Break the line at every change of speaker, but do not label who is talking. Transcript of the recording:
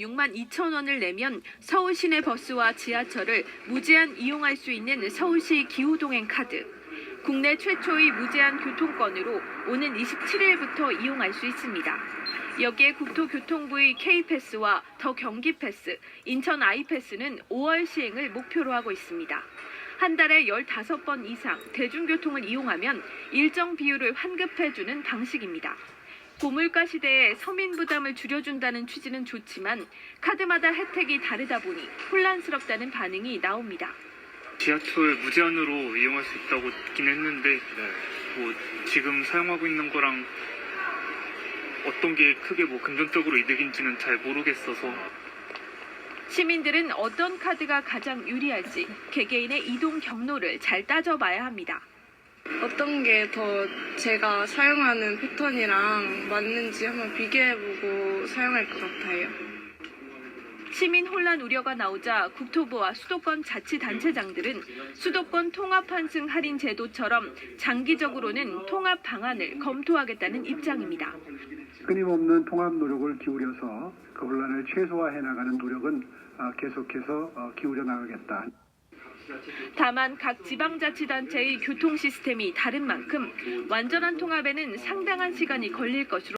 6만 2천 원을 내면 서울 시내 버스와 지하철을 무제한 이용할 수 있는 서울시 기후동행 카드. 국내 최초의 무제한 교통권으로 오는 27일부터 이용할 수 있습니다. 여기에 국토교통부의 K패스와 더 경기패스, 인천 아이패스는 5월 시행을 목표로 하고 있습니다. 한 달에 15번 이상 대중교통을 이용하면 일정 비율을 환급해주는 방식입니다. 고물가 시대에 서민 부담을 줄여준다는 취지는 좋지만 카드마다 혜택이 다르다 보니 혼란스럽다는 반응이 나옵니다.
지하철 무제한으로 이용할 수 있다고 듣긴 했는데 뭐 지금 사용하고 있는 거랑 어떤 게 크게 뭐 금전적으로 이득인지는 잘 모르겠어서
시민들은 어떤 카드가 가장 유리할지 개개인의 이동 경로를 잘 따져봐야 합니다.
어떤 게 더 제가 사용하는 패턴이랑 맞는지 한번 비교해보고 사용할 것 같아요.
시민 혼란 우려가 나오자 국토부와 수도권 자치단체장들은 수도권 통합 환승 할인 제도처럼 장기적으로는 통합 방안을 검토하겠다는 입장입니다.
끊임없는 통합 노력을 기울여서 그 혼란을 최소화해 나가는 노력은 어, 계속해서 어, 기울여 나가겠다.
다만 각 지방자치단체의 교통 시스템이 다른 만큼 완전한 통합에는 상당한 시간이 걸릴 것으로